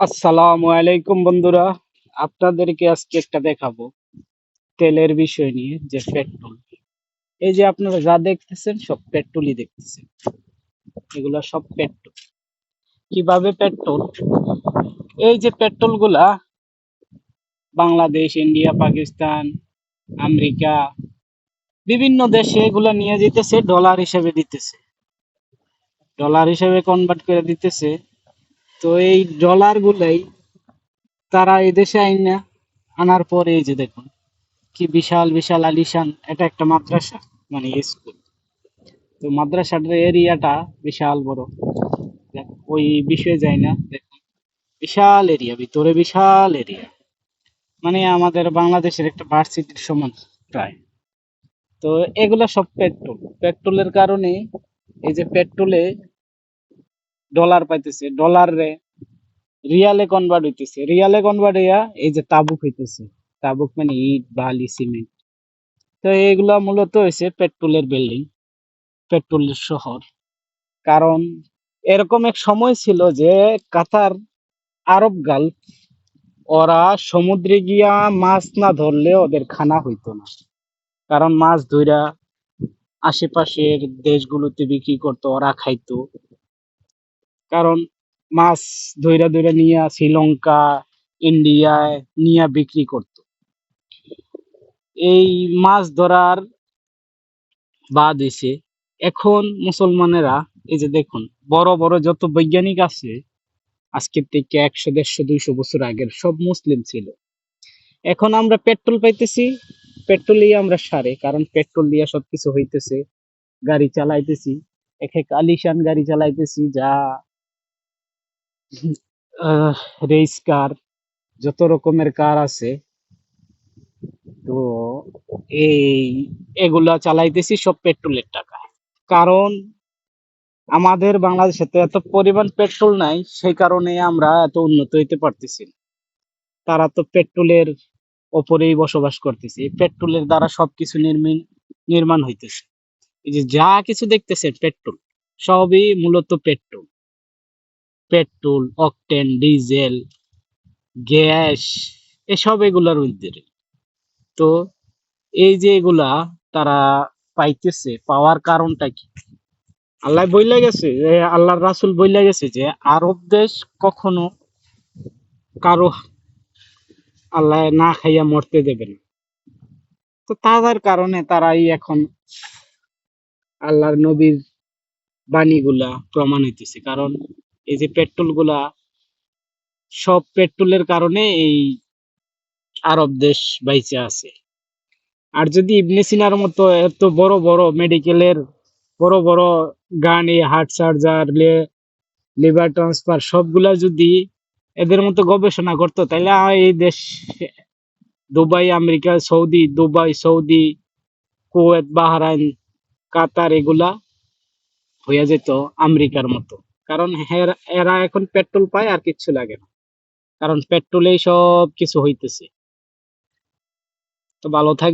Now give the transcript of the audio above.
আসসালামু আলাইকুম বন্ধুরা। আপনাদেরকে আজকে একটা দেখাবো তেলের বিষয় নিয়ে যে পেট্রোল। এই যে আপনারা যা দেখতেছেন সব পেট্রোলই দেখতেছেন। এগুলা সব পেট্রোল। কীভাবে পেট্রোল? এই যে পেট্রোলগুলা বাংলাদেশ, ইন্ডিয়া, পাকিস্তান, আমেরিকা, বিভিন্ন দেশে এগুলা নিয়ে যেতেছে, ডলার হিসেবে দিতেছে। ডলার হিসেবে কনভার্ট করে দিতেছে। তো এই ডলার গুলাই তারা এই দেশে আইনা, আনার পরে এই যে দেখুন, কি বিশাল বিশাল আলিশান, এটা একটা মাদ্রাসা মানে স্কুল তো মাদ্রাসাটার এরিয়াটা বিশাল বড়। ওই বিষয়ে যাই না দেখুন বিশাল এরিয়া ভিতরে বিশাল এরিয়া মানে আমাদের বাংলাদেশের একটা ভার্সিটির সমান প্রায়। তো এগুলা সব পেট্রোল। পেট্রোলের কারণে এই যে পেট্রোলে ডলার পাইতেছে ডলার রে রিয়ালে কনভার্ট হইতেছে। রিয়ালে কনভার্ট হইয়া এই যে তাবুক হইতেছে। তাবুক মানে ইট, বালি সিমেন্ট তো এগুলা মূলত হয়েছে পেট্রোলের বিল্ডিং পেট্রোলের শহর। কারণ এরকম এক সময় ছিল যে কাতার, আরব গাল্ফ, ওরা সমুদ্রে গিয়া মাছ না ধরলে ওদের খানা হইতো না। কারণ মাছ ধইরা আশেপাশের দেশগুলোতে বিক্রি করতো, ওরা খাইতো। কারণ মাছ ধইরা ধইরা নিয়া শ্রীলঙ্কা ইন্ডিয়ায় নিয়া বিক্রি করত। এই মাছ ধরার বাদ হইছে এখন মুসলমানেরা, এই যে দেখুন, বড় বড় যত বৈজ্ঞানিক আছে, আজকের থেকে একশো, দেড়শো, দুইশো বছর আগের সব মুসলিম ছিল। এখন আমরা পেট্রোল পাইতেছি, পেট্রোল দিয়ে আমরা সারে, কারণ পেট্রোল দিয়ে সবকিছু হইতেছে, গাড়ি চালাইতেছি, এক এক আলিশান গাড়ি চালাইতেছি, যা রেস কার যত রকমের কার আছে, তো এই এগুলা চালাইতেছি সব পেট্রোলের টাকা কারণ আমাদের বাংলাদেশে তো এত পরিমাণ পেট্রোল নাই, সেই কারণে আমরা এত উন্নত হইতে পারতেছি তারা তো পেট্রোলের ওপরেই বসবাস করতেছে। পেট্রোলের দ্বারা সবকিছু নির্মিন নির্মাণ হইতেছে। এই যে যা কিছু দেখতেছে পেট্রোল, সবই মূলত petrol. Petrol, octane, diesel, gas, এসব এগুলার মধ্যে তো এই যে এগুলা তারা পাইতেছে, পাওয়ার কারণটা কি? আল্লাহ বইলা গেছে আল্লাহর রাসূল বইলা গেছে যে, আরব দেশ কখনো কারও আল্লাহ না খাইয়া মরতে দেবে না। তো তাদের কারণে তারাই এখন আল্লাহর নবীর বাণীগুলা প্রমাণ হইতেছে। কারণ এই যে পেট্রোলগুলা সব পেট্রোলের কারণে এই আরব দেশ বাইচে আছে। আর যদি ইবনে সিনার মতো এত বড় বড় মেডিকেলের বড় বড় গান হার্ট সার্জার লিভার ট্রান্সফার সবগুলা যদি এদের মতো গবেষণা করতো তাহলে এই দেশ, Dubai, America, Saudi, Dubai, Saudi, Kuwait, Bahrain, Qatar, এগুলা হয়ে যেত আমেরিকার মতো। কারণ এরা এখন পেট্রোল পায় আর কিচ্ছু লাগে না। কারণ পেট্রোলেই সব কিছু হইতেছে। তো ভালো থাক